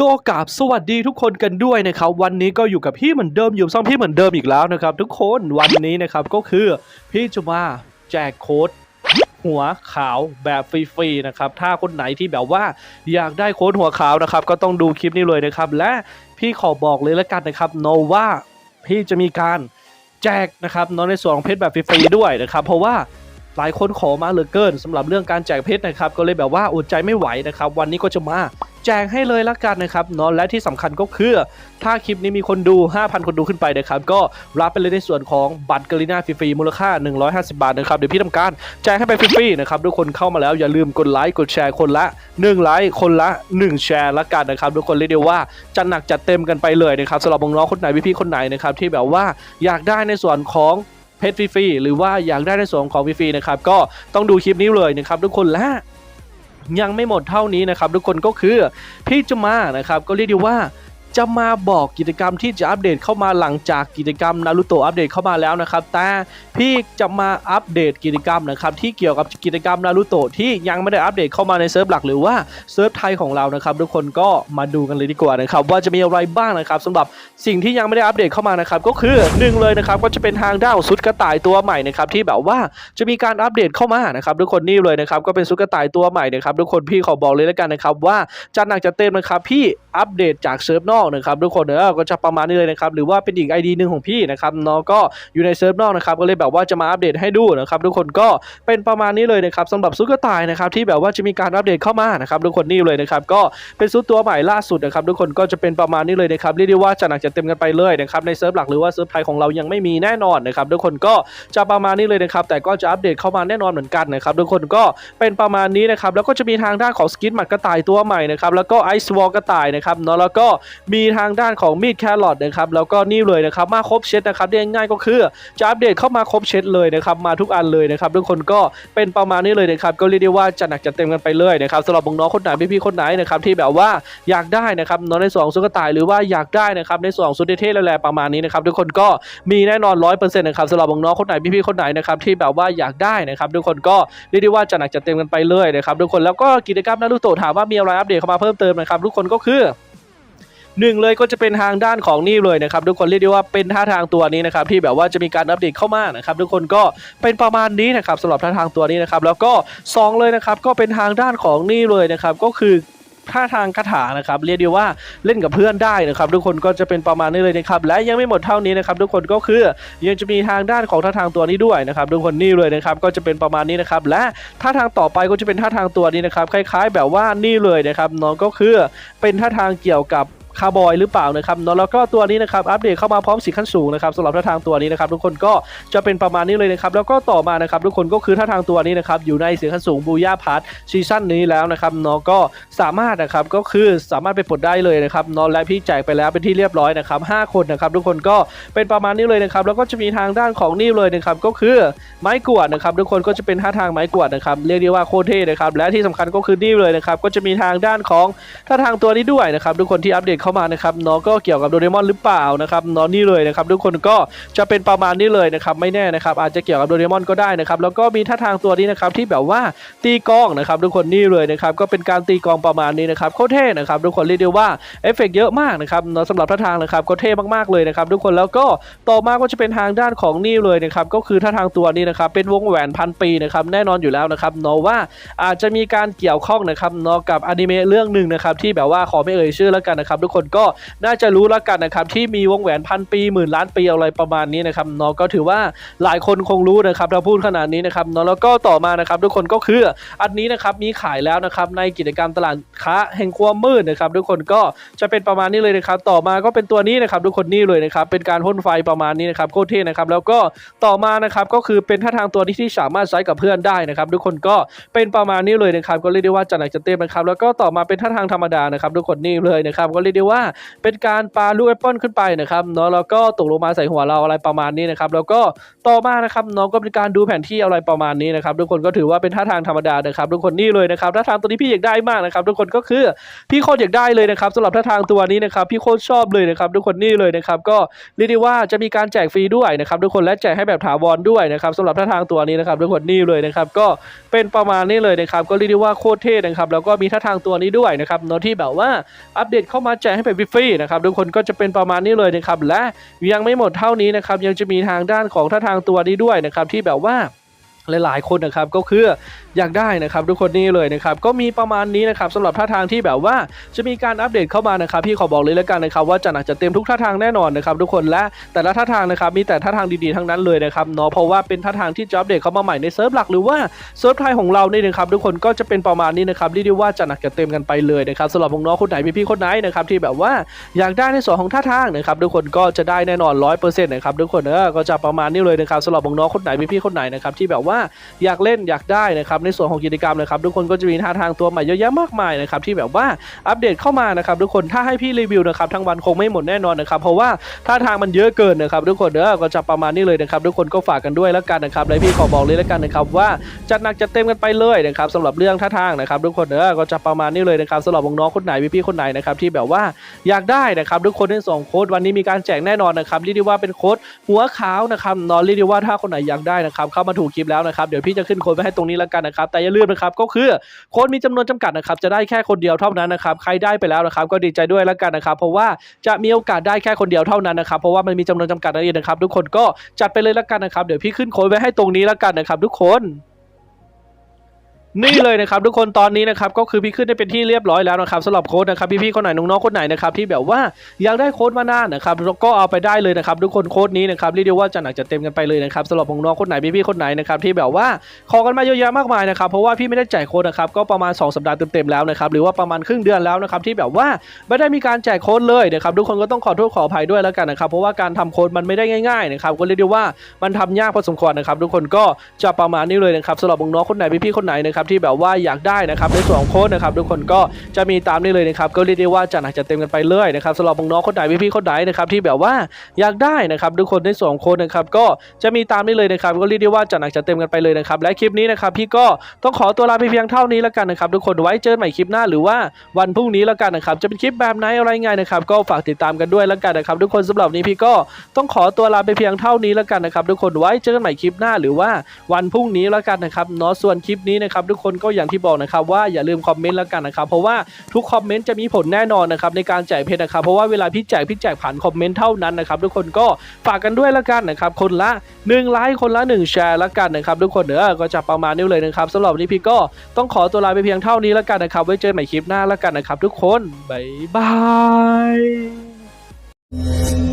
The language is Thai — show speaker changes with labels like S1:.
S1: ก็กราบสวัสดีทุกคนกันด้วยนะครับ วันนี้ก็อยู่กับพี่เหมือนเดิมอยู่ซ่องพี่เหมือนเดิมอีกแล้วนะครับ ทุกคนวันนี้นะครับก็คือพี่จะมาแจกโค้ดหัวขาวแบบฟรีๆนะครับ ถ้าคนไหนที่แบบว่าอยากได้โค้ดหัวขาวนะครับ ก็ต้องดูคลิปนี้เลยนะครับ และพี่ขอบอกเลยแล้วกันนะครับโนว่าพี่จะมีการแจกนะครับเนอะในส่วนของเพชรแบบฟรีๆด้วยนะครับ เพราะว่าหลายคนขอมาเหลือเกินสำหรับเรื่องการแจกเพชรนะครับ ก็เลยแบบว่าอดใจไม่ไหวนะครับ วันนี้ก็จะมา แจกให้เลยละกันนะครับเนาะและที่สำคัญก็คือถ้าคลิปนี้มีคนดู 5,000 คนดูขึ้นไปนะครับก็รับไปเลยในส่วนของบัตรกรีนาฟรีๆมูลค่า 150 บาทนะครับเดี๋ยวพี่ทำการแจกให้ไปฟรีๆนะครับทุกคนเข้ามาแล้วอย่าลืมกดไลค์กดแชร์คนละ1ไลค์คนละ 1 แชร์ละกันนะครับทุกคนเรียกได้ว่าจัดหนักจัดเต็มกันไปเลยนะครับสำหรับน้องๆคนไหนพี่ๆคนไหนนะครับที่แบบว่าอยากได้ในส่วนของเพชรฟรีๆหรือว่าอยากได้ในส่วนของฟรีๆนะครับก็ต้องดูคลิปนี้เลยนะครับทุกคนและ ยังไม่หมดเท่านี้นะครับทุกคนก็คือพี่จุมานะครับก็เรียกได้ว่า จะมาบอกกิจกรรมที่จะอัปเดตเข้ามาหลังจากกิจกรรมนารูโตะอัปเดตเข้ามาแล้วนะครับ แต่พี่จะมาอัปเดตกิจกรรมนะครับที่เกี่ยวกับกิจกรรมนารูโตะที่ยังไม่ได้อัปเดตเข้ามาในเซิร์ฟหลักหรือว่าเซิร์ฟไทยของเรานะครับทุกคนก็มาดูกันเลยดีกว่านะครับว่าจะมีอะไรบ้างนะครับสำหรับสิ่งที่ยังไม่ได้อัปเดตเข้ามานะครับก็คือหนึ่งเลยนะครับก็จะเป็นทางด้าวซุดกระต่ายตัวใหม่นะครับที่แบบว่าจะมีการอัปเดตเข้ามานะครับทุกคนนี่เลยนะครับก็เป็นซุดกระต่ายตัวใหม่นะครับทุกคนพี่ขอบอกเลยแล้วกันนะครับว่าจัดหนักจัดเต็มนะครับพี่อัปเดตจากเซิร์ฟนอกนะครับทุกคนเออก็จะประมาณนี้เลยนะครับหรือว่าเป็นอีก ID หนึ่งของพี่นะครับเนาะก็อยู่ในเซิร์ฟนอกนะครับก็เลยแบบว่าจะมาอัปเดตให้ดูนะครับทุกคนก็เป็นประมาณนี้เลยนะครับสำหรับซุดกระต่ายนะครับที่แบบว่าจะมีการอัปเดตเข้ามานะครับทุกคนนี่เลยนะครับก็เป็นซุดตัวใหม่ล่าสุดนะครับทุกคนก็จะเป็นประมาณนี้เลยนะครับเรียกได้ว่าจัดหนักจัดเต็มกันไปเลยนะครับในเซิร์ฟหลักหรือว่าเซิร์ฟไทยของเรายังไม่มีแน่นอนนะครับทุกคนก็จะประมาณนี้เลยนะครับแต่ก็จะอัปเดตเข้ามาแน่นอนเหมือนกันนะครับทุกคนก็เป็นประมาณนี้นะครับแล้วก็จะมีทางด้านของสกินหมัดกระต่ายตัวใหม่นะครับแล้วก็ไอซ์วอลกระต่ายนะครับเนาะแล้วก็มีทางด้านของมีดแครอทนะครับแล้วก็นี่เลยนะครับมาครบเซตนะครับเรียง่ายๆก็คือจะอัปเดตเข้ามาครบเซตเลยนะครับมาทุกอันเลยนะครับทุกคนก็เป็นประมาณนี้เลยนะครับก็เรียกได้ว่าจัดหนักจัดเต็มกันไปเลยนะครับสำหรับน้องๆคนไหนพี่ๆคนไหนนะครับที่แบบว่าอยากได้นะครับเนาะในส่วนของซุกต่ายหรือว่าอยากได้นะครับในส่วนของซุปเท่ๆแหละประมาณนี้นะครับทุกคนก็มีแน่นอนร้อยเปอร์เซ็นต์นะครับสำหรับน้องๆคนไหนพี่ๆคนไหนนะครับที่แบบว่าอยากได้นะครับทุกคนก็เรียกได้ว่าจัดหนักจัดเต็มกันไปเลยนะครับทุกคนแล้วก็กิจกรรมนารูโตถามว่ามีอะไรอัปเดตเข้ามาเพิ่มเติมนะครับทุกคนก็คือ หนึ่งเลยก็จะเป็นทางด้านของนี่เลยนะครับทุกคนเรียกได้ว่าเป็นท่าทางตัวนี้นะครับที่แบบว่าจะมีการอัปเดตเข้ามานะครับทุกคนก็เป็นประมาณนี้นะครับสำหรับท่าทางตัวนี้นะครับแล้วก็สองเลยนะครับก็เป็นทางด้านของนี่เลยนะครับก็คือท่าทางคาถานะครับเรียกได้ว่าเล่นกับเพื่อนได้นะครับ ทุกคนก็จะเป็นประมาณนี้เลยนะครับและยังไม่หมดเท่านี้นะครับทุกคนก็คือยังจะมีทางด้านของท่าทางตัวนี้ด้วยนะครับ ทุกคนนี่เลยนะครับก็จะเป็นประมาณนี้นะครับและท่าทางต่อไปก็จะเป็นท่าทางตัวนี้นะครับคล้าย ๆ แบบว่านี่เลยนะครับน้องก็คือเป็นท่าทางเกี่ยวกับ คาร์บอยหรือเปล่านะครับเนาะแล้วก็ตัวนี้นะครับอัปเดตเข้ามาพร้อมสีขั้นสูงนะครับสำหรับท่าทางตัวนี้นะครับทุกคนก็จะเป็นประมาณนี้เลยนะครับแล้วก็ต่อมานะครับทุกคนก็คือท่าทางตัวนี้นะครับอยู่ในสีขั้นสูงบูย่าพาร์ทซีซั่นนี้แล้วนะครับเนาะก็สามารถนะครับก็คือสามารถไปปลดได้เลยนะครับเนาะและพี่แจกไปแล้วเป็นที่เรียบร้อยนะครับห้าคนนะครับทุกคนก็เป็นประมาณนี้เลยนะครับแล้วก็จะมีทางด้านของนี่เลยนะครับก็คือไม้กวาดนะครับทุกคนก็จะเป็นท่าทางไม้กวาดนะครับเรียกได้ว่าโคตรเท่นะครับและที่สำคัญก็คือนี่เลยนะครับก็จะมีทางด้านของถ้าทางตัวนี้ด้วยนะครับทุกคนที่อัปเดตเข้ามานะครับเนาะก็เกี่ยวกับโดเรมอนหรือเปล่านะครับเนาะนี่เลยนะครับทุกคนก็จะเป็นประมาณนี้เลยนะครับไม่แน่นะครับอาจจะเกี่ยวกับโดเรมอนก็ได้นะครับแล้วก็มีท่าทางตัวนี้นะครับที่แบบว่าตีกองนะครับทุกคนนี่เลยนะครับก็เป็นการตีกองประมาณนี้นะครับโคตรเท่นะครับทุกคนเรียกได้ว่าเอฟเฟกต์เยอะมากนะครับเนาะสำหรับท่าทางนะครับก็เท่มากๆเลยนะครับทุกคนแล้วก็ต่อมาก็จะเป็นทางด้านของนี่เลยนะครับก็คือท่าทางตัวนี้นะครับเป็นวงแหวนพันปีนะครับแน่นอนอยู่แล้วนะครับเนาะว่าอาจจะมีการเกี่ยวข้องนะครับเนาะกับอนิเมะเรื่องหนึ่งนะครับที่แบบว่าขอไม่เอ่ยชื่อแล้วกันนะครับทุกคนก็น่าจะรู้แล้วกันนะครับที่มีวงแหวนพันปีหมื่นล้านปีอะไรประมาณนี้นะครับเนาะก็ถือว่าหลายคนคงรู้นะครับถ้าพูดขนาดนี้นะครับเนาะแล้วก็ต่อมานะครับทุกคนก็คืออันนี้นะครับมีขายแล้วนะครับในกิจกรรมตลาดค้าแห่งความมืดนะครับทุกคนก็จะเป็นประมาณนี้เลยนะครับ ต่อมาก็เป็นตัวนี้นะครับทุกคนนี่เลยนะครับเป็นการพ่นไฟประมาณนี้นะครับโคตรเท่นะครับแล้วก็ต่อมานะครับก็คือเป็นท่าทางตัวนี้ที่สามารถใช้กับเพื่อนได้นะครับทุกคนก็เป็นประมาณนี้เลยนะครับก็เรียกได้ว่าจัดหนักจัดเต็มนะครับแล้วก็ต่อมาเป็นท่าทางธรรมดานะครับทุกคนนี่เลยนะครับก็เรียกได้ได้ว่าเป็นการปาลูกแอปเปิลขึ้นไปนะครับเนาะแล้วก็ตกลงมาใส่หัวเราอะไรประมาณนี้นะครับแล้วก็ต่อมานะครับน้องก็เป็นการดูแผนที่อะไรประมาณนี้นะครับทุกคนก็ถือว่าเป็นท่าทางธรรมดานะครับทุกคนนี่เลยนะครับท่าทางตัวนี้พี่อยากได้มากนะครับทุกคนก็คือพี่โคตรอยากได้เลยนะครับสำหรับท่าทางตัวนี้นะครับพี่โคตรชอบเลยนะครับทุกคนนี่เลยนะครับก็เรียกได้ว่าจะมีการแจกฟรีด้วยนะครับทุกคนและแจกให้แบบถาวรด้วยนะครับสำหรับท่าทางตัวนี้นะครับทุกคนนี่เลยนะครับก็เป็นประมาณนี้เลยนะครับก็เรียกได้ว่าโคตรเท่นะครับแล้วก็มีท่าทางตัวนี้ด้วยนะครับเนาะที่แบบว่าอัปเดตเข้ามาแจกให้แบบฟรีนะครับทุกคนก็จะเป็นประมาณนี้เลยนะครับและยังไม่หมดเท่านี้นะครับยังจะมีทางด้านของท่าทางตัวนี้ด้วยนะครับที่แบบว่า หลายๆคนนะครับก็คืออยากได้นะครับทุกคนนี่เลยนะครับก็มีประมาณนี้นะครับสำหรับท่าทางที่แบบว่าจะมีการอัปเดตเข้ามานะครับพี่ขอบอกเลยแล้วกันนะครับว่าจะหนักจะเต็มทุกท่าทางแน่นอนนะครับทุกคนและแต่ละท่าทางนะครับมีแต่ท่าทางดีๆทั้งนั้นเลยนะครับเนาะเพราะว่าเป็นท่าทางที่จะอัปเดตเข้ามาใหม่ในเซิร์ฟหลักหรือว่าเซิร์ฟไทยของเราเนี่ยนะครับทุกคนก็จะเป็นประมาณนี้นะครับเรียกได้ว่าจะหนักจะเต็มกันไปเลยนะครับสำหรับน้องคนไหนพี่ๆคนไหนนะครับที่แบบว่าอยากได้ในส่วนของท่าทางนะครับทุกคนก็จะได้แน่นอนร้อยเปอร์เซ็นต์นะครับทุกคนเออก็จะประมาณนี้เลยนะครับสำหรับน้องคนไหนพี่ๆคนไหนนะครับที่แบบว่าอยากเล่นอยากได้นะครับในส่วนของกิจกรรมนะครับทุกคนก็จะมีท่าทางตัวใหม่เยอะแยะมากมายนะครับที่แบบว่าอัปเดตเข้ามานะครับทุกคนถ้าให้พี่รีวิวนะครับทั้งวันคงไม่หมดแน่นอนนะครับเพราะว่าท่าทางมันเยอะเกินนะครับทุกคนเด้อก็จะประมาณนี้เลยนะครับทุกคนก็ฝากกันด้วยแล้วกันนะครับและพี่ขอบอกเลยแล้วกันนะครับว่าจัดหนักจัดเต็มกันไปเลยนะครับสำหรับเรื่องท่าทางนะครับทุกคนเด้อก็จะประมาณนี้เลยนะครับสำหรับน้องคนไหนพี่ๆคนไหนนะครับที่แบบว่าอยากได้นะครับทุกคนในสองโค้ดวันนี้มีการแจกแน่นอนนะครับเรียกได้ว่าเป็นโค้ดหัวขาวนะครับนอนเรียกได้ว่าถ้าคนไหนอยากได้นะครับเข้ามาถูกคลิปแล้วนะครับเดี๋ยวพี่จะขึ้นโค้ดไว้ให้ตรงนี้แล้วกันนะครับแต่อย่าลืมนะครับก็คือโค้ดมีจำนวนจำกัดนะครับจะได้แค่คนเดียวเท่านั้นนะครับใครได้ไปแล้วนะครับก็ดีใจด้วยแล้วกันนะครับเพราะว่าจะมีโอกาสได้แค่คนเดียวเท่านั้นนะครับเพราะว่ามันมีจำนวนจำกัดนั่นเองนะครับทุกคนก็จัดไปเลยแล้วกันนะครับเดี๋ยวพี่ขึ้นโค้ดไว้ให้ตรงนี้แล้วกันนะครับทุกคน นี่เลยนะครับทุกคนตอนนี้นะครับก็คือพี่ขึ้นได้เป็นที่เรียบร้อยแล้วนะครับสำหรับโค้ดนะครับพี่ๆคนไหนน้องๆคนไหนนะครับที่แบบว่าอยากได้โค้ดมานานะครับก็เอาไปได้เลยนะครับทุกคนโค้ดนี้นะครับเรียกได้ว่าจะหนักจะเต็มกันไปเลยนะครับสำหรับน้องๆคนไหนพี่ๆคนไหนนะครับที่แบบว่าขอกันมาเยอะแยะมากมายนะครับเพราะว่าพี่ไม่ได้แจกโค้ดนะครับก็ประมาณ 2 สัปดาห์เต็มๆแล้วนะครับหรือว่าประมาณครึ่งเดือนแล้วนะครับที่แบบว่าไม่ได้มีการแจกโค้ดเลยนะครับทุกคนก็ต้องขอโทษขออภัยด้วยแล้วกันนะครับเพราะว่าการทำโค้ดมันไม่ได้ง่ายๆนะครับก็เรียกได้ว่ามันทำยากพอสมควรนะครับทุกคนก็จะประมาณนี้เลยนะครับสำหรับน้องๆคนไหนพี่ๆคนไหนนะครับที่แบบว่าอยากได้นะครับในส่วนของโค้ดนะครับทุกคนก็จะมีตามนี้เลยนะครับก็เรียกได้ว่าจะหนักจะเต็มกันไปเลยนะครับสำหรับน้องคนไหนพี่ๆคนไหนนะครับที่แบบว่าอยากได้นะครับทุกคนในส่วนของโค้ดนะครับก็จะมีตามนี้เลยนะครับก็เรียกได้ว่าจะหนักจะเต็มกันไปเลยนะครับและคลิปนี้นะครับพี่ก็ต้องขอตัวลาไปเพียงเท่านี้แล้วกันนะครับทุกคนไว้เจอกันใหม่คลิปหน้าหรือว่าวันพรุ่งนี้แล้วกันนะครับจะเป็นคลิปแบบไหนอะไรไงนะครับก็ฝากติดตามกันด้วยแล้วกันนะครับทุกคนสำหรับนนี้พี่ก็ต้องขอตัวลาไปเพียงเท่านี้แล้วกันนะครับทุกคนไว้เจอกันใหม่คลิปหน้าหรือว่าวันพรุ่งนี้แล้วกันนะครับเนาะส่วนคลิปนี้นะครับทุกคนก็อย่างที่บอกนะครับว่าอย่าลืมคอมเมนต์แล้วกันนะครับเพราะว่าทุกคอมเมนต์จะมีผลแน่นอนนะครับในการแจกเพชรนะครับเพราะว่าเวลาพี่แจกพี่แจกผ่านคอมเมนต์เท่านั้นนะครับทุกคนก็ฝากกันด้วยแล้วกันนะครับคนละ1ไลค์คนละ 1 แชร์แล้วกันนะครับทุกคนเนอก็จะประมาณนี้เลยนะครับสำหรับวันนี้พี่ก็ต้องขอตัวลาไปเพียงเท่านี้แล้วกันนะครับไว้เจอกันใหม่คลิปหน้าแล้วกันนะครับทุกคนบ๊ายบาย